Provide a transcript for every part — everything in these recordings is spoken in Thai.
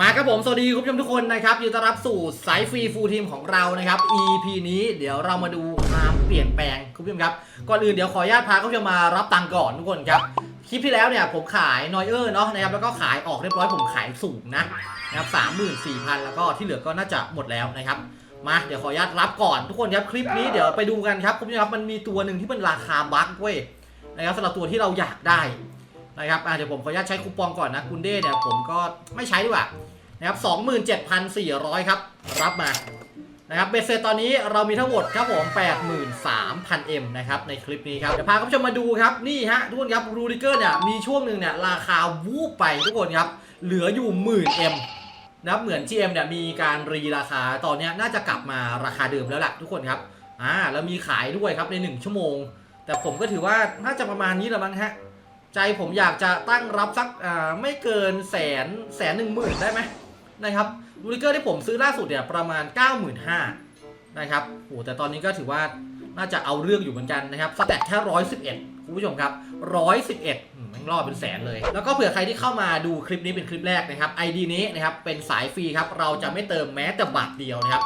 มาครับผมสวัสดีคุณผู้ชมทุกคนนะครับยินดีต้อนรับสู่สายฟรีฟูลทีมของเรานะครับ EP นี้เดี๋ยวเรามาดูความเปลี่ยนแปลงคุณผู้ชมครับก่อนอื่นเดี๋ยวขออนุญาตพาคุณผู้ชมมารับตังค์ก่อนทุกคนครับคลิปที่แล้วเนี่ยผมขายนอยเออร์เนาะนะครับแล้วก็ขายออกเรียบร้อยผมขายสูงนะนะครับสามหมื่นสี่พันแล้วก็ที่เหลือก็น่าจะหมดแล้วนะครับมาเดี๋ยวขออนุญาตรับก่อนทุกคนครับคลิปนี้เดี๋ยวไปดูกันครับคุณผู้ชมครับมันมีตัวหนึ่งที่เป็นราคาบั๊กเว้ยนะครับสำหรับตัวที่เราอยากได้ นะครับเดี๋ยวผมขออนุญาตใช้คูปองก่อนนะคุณเด้เนี่ยผมก็ไม่ใช้ดีกว่านะครับ27,400 ครับ รับมานะครับเบสเซตตอนนี้เรามีทั้งหมดครับผม 83,000 M นะครับในคลิปนี้ครับ เดี๋ยวพาคุณผู้ชมมาดูครับ นี่ฮะทุกคนครับรูดิเกอร์เนี่ยมีช่วงหนึ่งเนี่ยราคาวูบไปทุกคนครับ เหลืออยู่หมื่น M นะเหมือน GM เนี่ยมีการรีราคาตอนนี้น่าจะกลับมาราคาเดิมแล้วแหละทุกคนครับอ่าแล้วมีขายด้วยครับใน 1 ชั่วโมง แต่ผมก็ถือว่าน่าจะประมาณนี้แหละมั้งฮะ ใจผมอยากจะตั้งรับสักไม่เกินแสนแสนหนึ่งหมื่นได้ไหมนะครับลูริเกอร์ที่ผมซื้อล่าสุดเนี่ยประมาณ 95,000นะครับโหแต่ตอนนี้ก็ถือว่าน่าจะเอาเรื่องอยู่เหมือนกันนะครับสแตทแค่111คุณผู้ชมครับ111อืมแม่งรอดเป็นแสนเลย แล้วก็เผื่อใครที่เข้ามาดูคลิปนี้เป็นคลิปแรกนะครับ ID นี้นะครับเป็นสายฟรีครับเราจะไม่เติมแม้แต่บาทเดียวนะครับ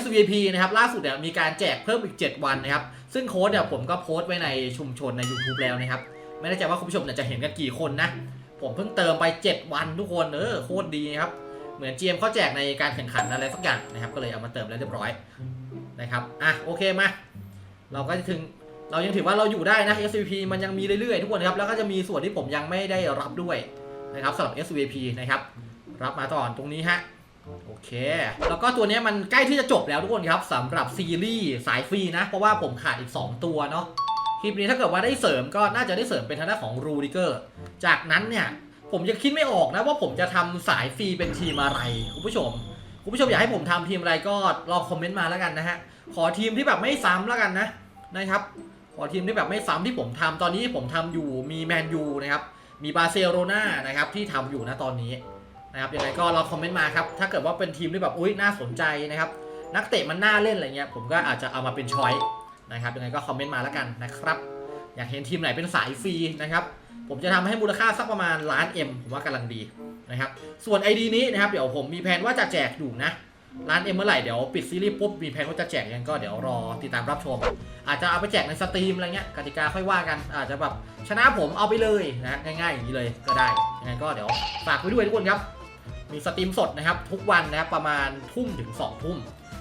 SVP นะครับล่าสุดเนี่ยมีการแจกเพิ่มอีก 7 วันนะครับ ซึ่งโค้ดเนี่ยผมก็โพสต์ไว้ในชุมชนใน YouTube แล้วนะครับ ไม่แน่ใจว่าคุณผู้ชมเนี่ยจะเห็นกันกี่คนนะ ผมเพิ่งเติมไป 7 วันทุกคนเออโคตรดีครับ เหมือน GM เขาแจกในการแข่งขันอะไรสักอย่างนะครับ ก็เลยเอามาเติมแล้วเรียบร้อยนะครับอะโอเคมา เราก็จะถึงเรายังถือว่าเราอยู่ได้นะ SVP มันยังมีเรื่อยๆทุกคนครับแล้วก็จะมีส่วนที่ผมยังไม่ได้รับด้วยนะครับสำหรับ SVP นะครับรับมาต่อนตรงนี้ฮะโอเค แล้วก็ตัวนี้มันใกล้ที่จะจบแล้วทุกคนครับสำหรับซีรีส์สายฟรีนะ เพราะว่าผมขาดอีก 2 ตัวเนาะ คลิปนี้ถ้าเกิดว่าได้เสริมก็น่าจะได้เสริมเป็นทางด้านของรูดิเกอร์จากนั้นเนี่ยผมยังคิดไม่ออกนะว่าผมจะทำสายฟรีเป็นทีมอะไรคุณผู้ชมคุณผู้ชมอยากให้ผมทำทีมอะไรก็ลองคอมเมนต์มาแล้วกันนะฮะขอทีมที่แบบไม่ซ้ำแล้วกันนะนะครับขอทีมที่แบบไม่ซ้ำที่ผมทำตอนนี้ผมทำอยู่มีแมนยูนะครับมีบาร์เซโลนานะครับที่ทำอยู่นะตอนนี้นะครับยังไงก็ลองคอมเมนต์มาครับถ้าเกิดว่าเป็นทีมที่แบบอุ้ยน่าสนใจนะครับนักเตะมันน่าเล่นอะไรเงี้ยผมก็อาจจะเอามาเป็นช้อย นะครับยังไงก็คอมเมนต์มาแล้วกันนะครับ อยากเห็นทีมไหนเป็นสายฟรีนะครับ ผมจะทำให้มูลค่าสักประมาณล้าน M ผมว่ากำลังดีนะครับ ส่วน ID นี้นะครับเดี๋ยวผมมีแผนว่าจะแจกอยู่นะล้าน M เมื่อไหร่เดี๋ยวปิดซีรีส์ปุ๊บมีแผนว่าจะแจกยังก็เดี๋ยวรอติดตามรับชม อาจจะเอาไปแจกในสตรีมอะไรเงี้ยกติกาค่อยว่ากัน อาจจะแบบชนะผมเอาไปเลยนะง่ายๆอย่างนี้เลยก็ได้ยังไงก็เดี๋ยวฝากไว้ด้วยทุกคนครับ มีสตรีมสดนะครับ ทุกวันนะครับประมาณทุ่มถึง2ทุ่ม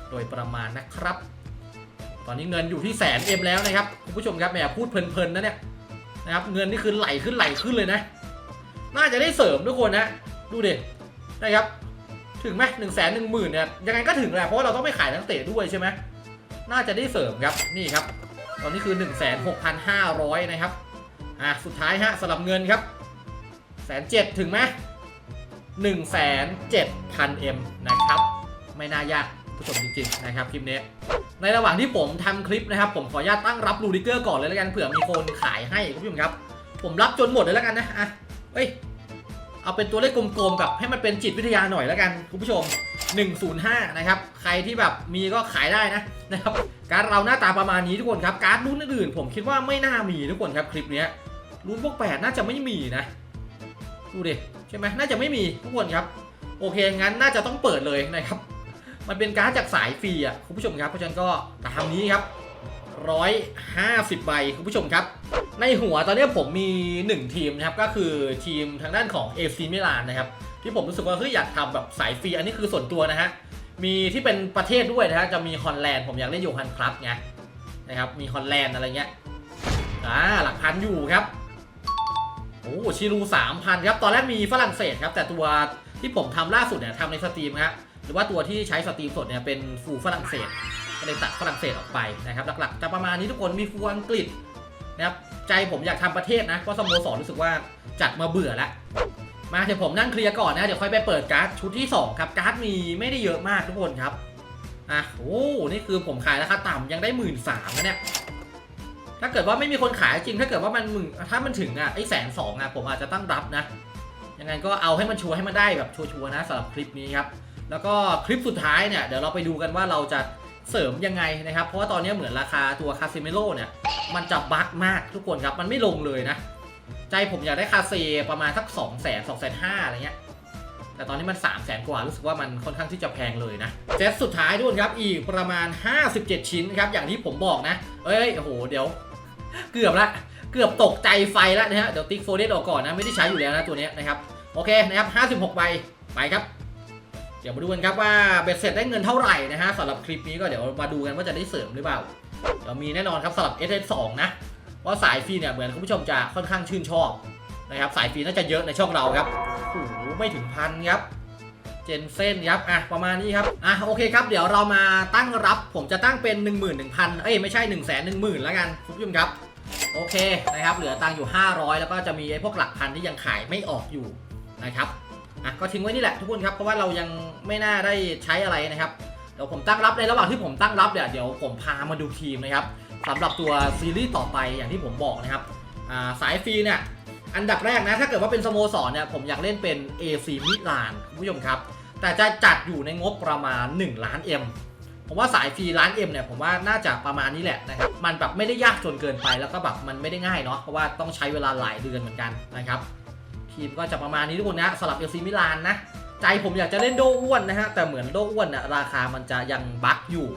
โดยประมาณนะครับ ตอนนี้เงินอยู่ที่แสนเอ็มแล้วนะครับคุณผู้ชมครับแหมพูดเพลินๆนะเนี่ยนะครับเงินนี่คือไหลขึ้นไหลขึ้นเลยนะ น่าจะได้เสริมทุกคนนะ ดูเด็นะครับ ถึงไหมหนึ่งแสนหนึ่งหมื่นเนี่ยยังไงก็ถึงแหละเพราะว่าเราต้องไปขายนักเตะด้วยใช่ไหมน่าจะได้เสริมครับนี่ครับ ตอนนี้คือ1นึ่งแสนหกพันห้าร้อยนะครับอะสุดท้ายฮะสลับเงินครับแสนเจ็ดถึงไหมหนึ่งแสนเจ็ดพันเอ็มนะครับ ไม่น่ายาก ผู้ชมจริงๆนะครับคลิปนี้ในระหว่างที่ผมทำคลิปนะครับ ผมขออนุญาตตั้งรับรูดิเกอร์ก่อนเลยแล้วกันเผื่อมีคนขายให้คุณผู้ชมครับ ผมรับจนหมดเลยแล้วกันนะอะเฮ้ยเอาเป็นตัวเลขกลมๆกับให้มันเป็นจิตวิทยาหน่อยแล้วกันคุณผู้ชม 105 นะครับ ใครที่แบบมีก็ขายได้นะนะครับการดเราหน้าตาประมาณนี้ทุกคนครับ การ์ดรุ่นอื่นผมคิดว่าไม่น่ามีทุกคนครับคลิปนี้รุ่นพวกแปดน่าจะไม่มีนะดูดิใช่ไหมน่าจะไม่มีทุกคนครับ โอเคงั้นน่าจะต้องเปิดเลยนะครับ มันเป็นการ์ดจากสายฟรีอะคุณผู้ชมครับเพราะฉะนั้นก็ตามนี้ครับ150 ใบคุณผู้ชมครับ ในหัวตอนนี้ผมมี 1 ทีมนะครับ ก็คือทีมทางด้านของ AC มิลานนะครับ ที่ผมรู้สึกว่าเฮ้ยอยากทำแบบสายฟรี อันนี้คือส่วนตัวนะฮะ มีที่เป็นประเทศด้วยนะฮะ จะมีฮอลแลนด์ ผมอยากเล่นโยฮันคลับไงนะครับ มีฮอลแลนด์อะไรเงี้ย อ่า หลักพันอยู่ครับ โอ้ชิลู3,000 ครับ ตอนแรกมีฝรั่งเศสครับ แต่ตัว ที่ผมทำล่าสุดเนี่ยทำในสตรีมครับหรือว่าตัวที่ใช้สตรีมสดเนี่ยเป็นฟูฝรั่งเศสก็เลยตัดฝรั่งเศสออกไปนะครับหลักๆจะประมาณนี้ทุกคนมีฟูอังกฤษนะครับใจผมอยากทำประเทศนะเพราะสโมสรรู้สึกว่าจัดมาเบื่อแล้วมาเดี๋ยวผมนั่งเคลียร์ก่อนนะเดี๋ยวค่อยไปเปิดการ์ดชุดที่ 2 ครับการ์ดมีไม่ได้เยอะมากทุกคนครับอะโอ้นี่คือผมขายราคาต่ำยังได้หมื่นสามนะเนี่ยถ้าเกิดว่าไม่มีคนขายจริงถ้าเกิดว่ามันหมื่นถ้ามันถึงอะไอ้แสนสองอะผมอาจจะตั้งรับนะ ยังไงก็เอาให้มันชัวร์ให้มันได้แบบชัวร์ๆนะสำหรับคลิปนี้ครับแล้วก็คลิปสุดท้ายเนี่ยเดี๋ยวเราไปดูกันว่าเราจะเสริมยังไงนะครับ เพราะว่าตอนนี้เหมือนราคาตัวคาซิเมโลเนี่ย มันจะบั๊กมากทุกคนครับ มันไม่ลงเลยนะ ใจผมอยากได้คาเซประมาณสัก 2 0 0 0 0 2 5 0 0 0อะไรเงี้ย แต่ตอนนี้มัน 3 0 0แสนกว่า รู้สึกว่ามันค่อนข้างที่จะแพงเลยนะเซตสุดท้ายด้วยครับ อีกประมาณ 57 ชิ้นครับ อย่างที่ผมบอกนะ เอ้ยโอ้โห เดี๋ยว เกือบละ เกือบตกใจไฟแล้วนะฮะ เดี๋ยวติ๊กโฟเดสออกก่อนนะ ไม่ได้ใช้อยู่แล้วนะตัวนี้นะครับ โอเคนะครับ 56 ใบ ไปครับ เดี๋ยวมาดูกันครับว่าเบ็ดเสร็จได้เงินเท่าไหร่นะฮะสำหรับคลิปนี้ก็เดี๋ยวมาดูกันว่าจะได้เสริมหรือเปล่า เดี๋ยวมีแน่นอนครับสำหรับ s อ2นะเพราะสายฟรีเนี่ยเหมือนคุณผู้ชมจะค่อนข้างชื่นชอบนะครับสายฟรีน่าจะเยอะในช่องเราครับโอ้โหไม่ถึงพันครับเจนเซนครับอะประมาณนี้ครับอะโอเคครับ เดี๋ยวเรามาตั้งรับผมจะตั้งเป็น 1 1 0 0 0 เอ้ยไม่ใช่ 1 1 0 0 0 0แล้วกันคุณผู้ชมครับ โอเคนะครับเหลือตังอยู่ 500 แล้วก็จะมีไอ้พวกหลักพันที่ยังขายไม่ออกอยู่ นะครับอะก็ทิ้งไว้นี่แหละทุกคนครับเพราะว่าเรายังไม่น่าได้ใช้อะไรนะครับเดี๋ยวผมตั้งรับในระหว่างที่ผมตั้งรับเนี่ยเดี๋ยวผมพามาดูทีมนะครับสำหรับตัวซีรีส์ต่อไปอย่างที่ผมบอกนะครับอ่าสายฟรีเนี่ยอันดับแรกนะถ้าเกิดว่าเป็นสโมสรเนี่ยผมอยากเล่นเป็น AC มิลานคุณผู้ชมครับ แต่จะจัดอยู่ในงบประมาณ 1 ล้าน M ผมว่าสายฟรีล้าน M เนี่ยผมว่าน่าจะประมาณนี้แหละนะครับมันแบบไม่ได้ยากจนเกินไปแล้วก็แบบมันไม่ได้ง่ายเนาะเพราะว่าต้องใช้เวลาหลายเดือนเหมือนกันนะครับ ทีมก็จะประมาณนี้ทุกคนนะสำหรับเอลซีมิลานนะ ใจผมอยากจะเล่นโดอ้วนนะฮะ แต่เหมือนโดอ้วนนะราคามันจะยังบั๊กอยู่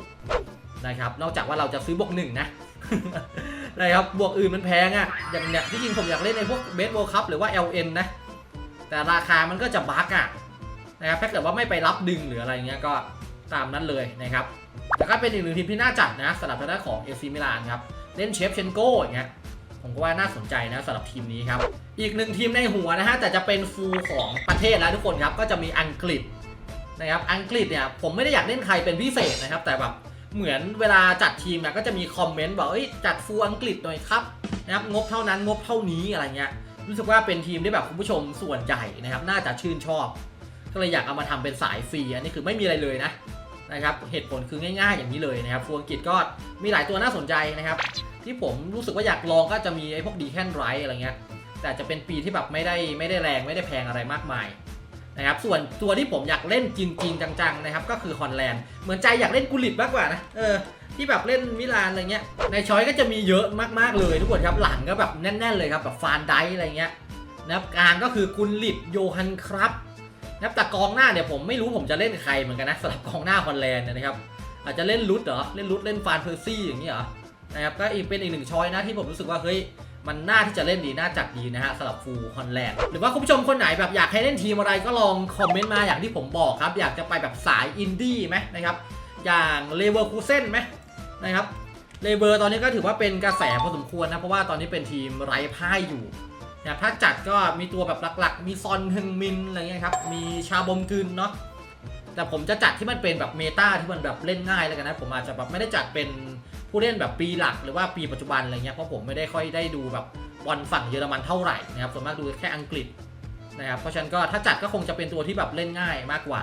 นะครับ นอกจากว่าเราจะซื้อบวกหนึ่งนะนะครับบวกอื่นมันแพงอะอย่างเนี้ยที่จริงผมอยากเล่นในพวกเบสโบคัพหรือว่า LN นะ แต่ราคามันก็จะบั๊กอะนะครับถ้าเกิดว่าไม่ไปรับดึงหรืออะไรเงี้ยก็ตามนั้นเลยนะครับแต่ก็เป็นอีกหนึ่งทีมที่น่าจัดนะสำหรับทางด้านของเอซีมิลานครับเล่นเชฟเชนโก้อย่างเงี้ยผมก็ว่าน่าสนใจนะสำหรับทีมนี้ครับ อีกหนึ่งทีมในหัวนะฮะแต่จะเป็นฟูลของประเทศแล้วทุกคนครับก็จะมีอังกฤษนะครับอังกฤษเนี่ยผมไม่ได้อยากเล่นใครเป็นพิเศษนะครับ แต่แบบเหมือนเวลาจัดทีมเนี่ยก็จะมีคอมเมนต์บอกเอ้ยจัดฟูลอังกฤษหน่อยครับนะครับงบเท่านั้นงบเท่านี้อะไรเงี้ยรู้สึกว่าเป็นทีมที่แบบคุณผู้ชมส่วนใหญ่นะครับ น่าจะชื่นชอบ ก็เลยอยากเอามาทำเป็นสายฟรีอันนี้คือไม่มีอะไรเลยนะนะครับเหตุผลคือง่าย ๆ อย่างนี้เลยนะครับฟูลอังกฤษก็มีหลายตัวน่าสนใจนะครับ ที่ผมรู้สึกว่าอยากลองก็จะมีไอ้พวกดีแคนไรอะไรเงี้ย แต่จะเป็นปีที่แบบไม่ได้ไม่ได้แรงไม่ได้แพงอะไรมากมายนะครับส่วนตัวที่ผมอยากเล่นจริงๆจังๆนะครับก็คือฮอลแลนด์เหมือนใจอยากเล่นกุลิตมากกว่านะเออที่แบบเล่นมิลานอะไรเงี้ยในช้อยก็จะมีเยอะมากๆเลยทุกคนครับหลังก็แบบแน่น ๆ เลยครับแบบฟานไดอะไรเงี้ยนะครับกลางก็คือกุลิตโยฮันครับนะครับแต่กองหน้าเนี่ยผมไม่รู้ผมจะเล่นใครเหมือนกันนะสำหรับกองหน้าฮอลแลนด์นยนะครับอาจจะเล่นลุดเหรอเล่นลุดเล่นฟานเพอร์ซี่อย่างนี้เหรอนะครับก็อีกเป็นอีกหนึ่งช้อยนะที่ผมรู้สึกว่าเฮ้ย มันน่าที่จะเล่นดี น่าจัดดีนะฮะสำหรับฟูลฮอลแลนด์หรือว่าคุณผู้ชมคนไหนแบบอยากให้เล่นทีมอะไรก็ลองคอมเมนต์มาอย่างที่ผมบอกครับ อยากจะไปแบบสายอินดี้ไหมนะครับอย่างเลเวอร์คูเซ่นไหมนะครับเลเวอร์ตอนนี้ก็ถือว่าเป็นกระแสพอสมควรนะ เพราะว่าตอนนี้เป็นทีมไร้พ่ายอยู่นะครับถ้าจัดก็มีตัวแบบหลักๆ มีซอนฮึงมินอะไรเงี้ยครับมีชาบอมกึนเนาะแต่ผมจะจัดที่มันเป็นแบบเมตาที่มันแบบเล่นง่ายแล้วกันนะ ผมอาจจะแบบไม่ได้จัดเป็น ผู้เล่นแบบปีหลักหรือว่าปีปัจจุบันอะไรเงี้ยเพราะผมไม่ได้ค่อยได้ดูแบบบอลฝั่งเยอรมันเท่าไหร่นะครับส่วนมากดูแค่อังกฤษนะครับเพราะฉะนั้นก็ถ้าจัดก็คงจะเป็นตัวที่แบบเล่นง่ายมากกว่า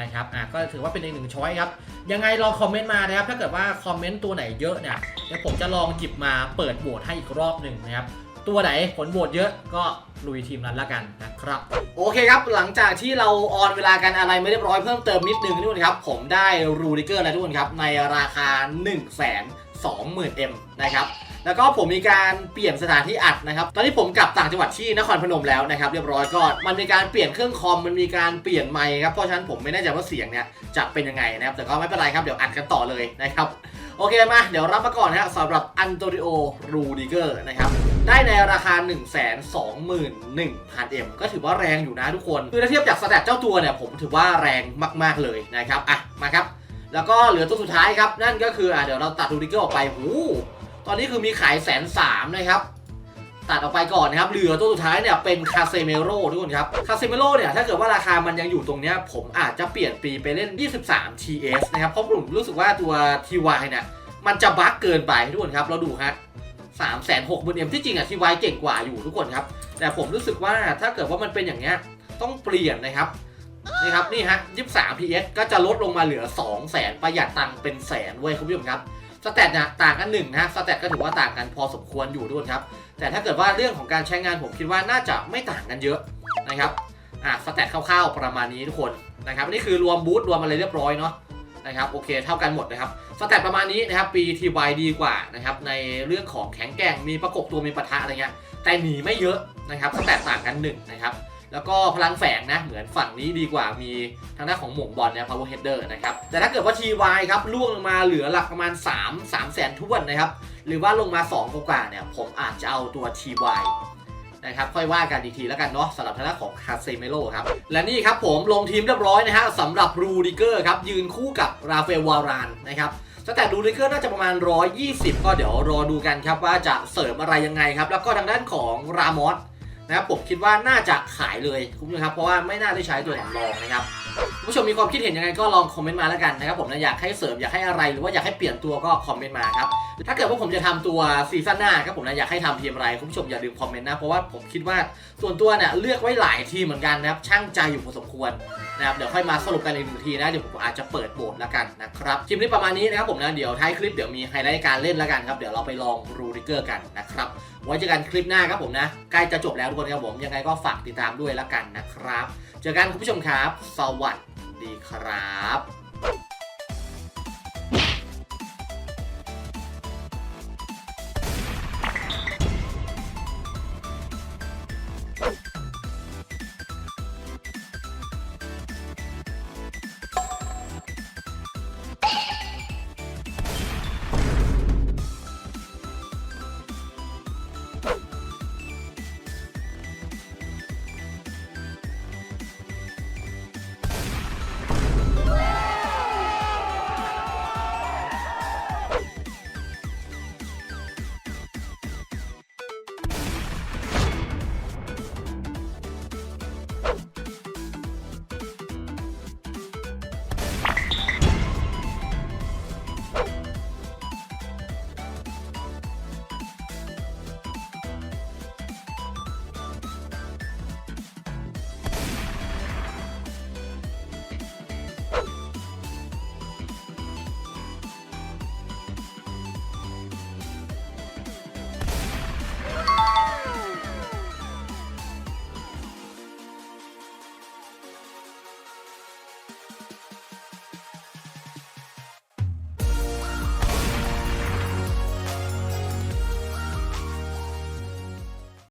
นะครับอะก็ถือว่าเป็นอีกหนึ่งช้อยครับยังไงลองคอมเมนต์มานะครับถ้าเกิดว่าคอมเมนต์ตัวไหนเยอะเนี่ยเดี๋ยวผมจะลองจิบมาเปิดโหวตให้อีกรอบหนึ่งนะครับ ตัวไหนผลโหวตเยอะก็ลุยทีมนั้นละกันนะครับ โอเคครับ หลังจากที่เราออนเวลากันอะไรไม่เรียบร้อยเพิ่มเติมนิดนึงทุกคนครับ ผมได้รูดิเกอร์แล้วทุกคนครับ ในราคา 1 2 0 0 0 0 M นะครับแล้วก็ผมมีการเปลี่ยนสถานที่อัดนะครับ ตอนนี้ผมกลับต่างจังหวัดที่นครพนมแล้วนะครับเรียบร้อยก็มันมีการเปลี่ยนเครื่องคอมมันมีการเปลี่ยนไมค์ครับเพราะฉะนั้นผมไม่แน่ใจว่าเสียงเนี่ยจะเป็นยังไงนะครับแต่ก็ไม่เป็นไรครับเดี๋ยวอัดกันต่อเลยนะครับ โอเคมา เดี๋ยวรับมาก่อนนะฮะสำหรับอันโตริโอรูดิเกอร์นะครับ ได้ในราคา 1 2 1 0 0 0 M ก็ถือว่าแรงอยู่นะทุกคน คือถ้าเทียบจากสแตทเจ้าตัวเนี่ย ผมถือว่าแรงมาก ๆ เลยนะครับ อะ มาครับ แล้วก็เหลือตัวสุดท้ายครับ นั่นก็คืออะเดี๋ยวเราตัดรูดิเกอร์ออกไปหูตอนนี้คือมีขายแสนสามนะครับ ตัดออกไปก่อนนะครับ เหลือตัวสุดท้ายเนี่ยเป็นคาเซเมโรทุกคนครับ คาเซเมโรเนี่ยถ้าเกิดว่าราคามันยังอยู่ตรงเนี้ยผมอาจจะเปลี่ยนปีไปเล่น 23 TS นะครับ เพราะผมรู้สึกว่าตัว TY เนี่ยมันจะบั๊กเกินไปทุกคนครับ เราดูฮะสามแสนหกหมื่นเอ็มที่จริงอะทีวายเก่งกว่าอยู่ทุกคนครับ แต่ผมรู้สึกว่าถ้าเกิดว่ามันเป็นอย่างเงี้ยต้องเปลี่ยนนะครับนี่ครับนี่ฮะยี่สามพีเอสก็จะลดลงมาเหลือ2 0 0แสนประหยัดตังค์เป็นแสนเว้ยคุณผู้ชมครับ สแตทเนี่ยต่างกันหนึ่งนะสแตทก็ถือว่าต่างกันพอสมควรอยู่ด้วยครับ แต่ถ้าเกิดว่าเรื่องของการใช้งานผมคิดว่าน่าจะไม่ต่างกันเยอะนะครับอะสแตทคร่าวๆประมาณนี้ทุกคนนะครับนี่คือรวมบูทรวมอะไรเรียบร้อยเนาะนะครับโอเคเท่ากันหมดนะครับสแตทประมาณนี้นะครับปีทีวดีกว่านะครับในเรื่องของแข็งแกร่งมีประกบตัวมีปะทะอะไรเงี้ยแต่หนีไม่เยอะนะครับสแตทต่างกันหนึ่งนะครับ แล้วก็พลังแฝงนะ เหมือนฝั่งนี้ดีกว่ามีทางด้านของหม่งบอลนะ power header นะครับ แต่ถ้าเกิดว่า TY ครับล่วงลงมาเหลือหลักประมาณ 3 3แสนท้วนนะครับ หรือว่าลงมา 2 กว่าเนี่ย ผมอาจจะเอาตัว TY นะครับค่อยว่ากันอีกทีแล้วกันเนาะสำหรับทางด้านของคาเซเมโลครับ และนี่ครับผมลงทีมเรียบร้อยนะฮะสำหรับรูดิเกอร์ครับ ยืนคู่กับราเอลวารานนะครับสแตทรูดิเกอร์น่าจะประมาณ 120 ก็เดี๋ยวรอดูกันครับว่าจะเสริมอะไรยังไงครับ แล้วก็ทางด้านของรามอส นะครับผมคิดว่าน่าจะขายเลยคุณผู้ชมครับเพราะว่าไม่น่าได้ใช้ตัวสำรองนะครับคุณผู้ชมมีความคิดเห็นยังไงก็ลองคอมเมนต์มาแล้วกันนะครับผมนะอยากให้เสริมอยากให้อะไรหรือว่าอยากให้เปลี่ยนตัวก็คอมเมนต์มาครับถ้าเกิดว่าผมจะทำตัวซีซั่นหน้าครับผมนะอยากให้ทำทีมอะไรคุณผู้ชมอย่าลืมคอมเมนต์นะเพราะว่าผมคิดว่าส่วนตัวเนี่ยเลือกไว้หลายทีมเหมือนกันนะครับช่างใจอยู่พอสมควร นะครับเดี๋ยวค่อยมาสรุปกันอีกหนึ่งทีนะเดี๋ยวผมอาจจะเปิดโบสแล้วกันนะครับคลิปนี้ประมาณนี้นะครับผมนะเดี๋ยวท้ายคลิปเดี๋ยวมีไฮไลท์การเล่นแล้วกันครับเดี๋ยวเราไปลองรูริเกอร์กันนะครับไว้เจอกันคลิปหน้าครับผมนะใกล้จะจบแล้วทุกคนครับผมยังไงก็ฝากติดตามด้วยแล้วกันนะครับ เจอกันคุณผู้ชมครับ สวัสดีครับ